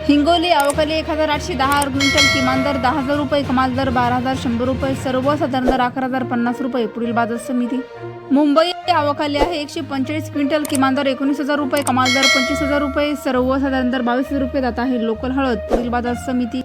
हिंगोली अवकाली एक हजार आठशे दहा क्विंटल किमान दर दहा हजार रुपये कमाल दर बारा हजार शंभर रुपये सर्वसाधारण दर अकरा हजार पन्नास रुपये पुढील बाजार समिती. मुंबई अवकाली आहे एकशे पंचेचाळीस क्विंटल किमान दर एकोणीस हजार रुपये कमाल दर पंचवीस हजार रुपये सर्वसाधारण दर बावीस हजार रुपये जात आहे लोकल हळद पुढील बाजार समिती.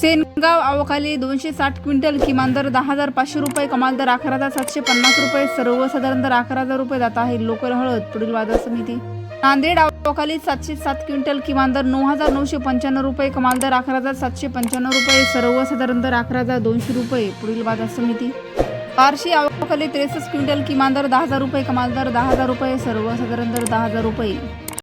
सेनगाव अवकाली दोनशे साठ क्विंटल किमान दर दहा हजार पाचशे रुपये कमाल दर अकरा हजार सातशे पन्नास रुपये सर्वसाधारण दर अकरा हजार रुपये जात आहे लोकल हळद पुढील बाजार समिती. नांदेड अवकाली सातशे सात क्विंटल किमान दर नऊ हजार नऊशे पंच्याण्णव रुपये कमाल दर अकरा हजार सातशे पंच्याण्णव रुपये सर्वसाधारण दर अकरा हजार दोनशे रुपये पुढील बाजार समिती. बारशी अवकाली त्रेसष्ट क्विंटल किमान दर दहा हजार रुपये कमाल दर दहा हजार रुपये सर्वसाधारण दर दहा हजार रुपये.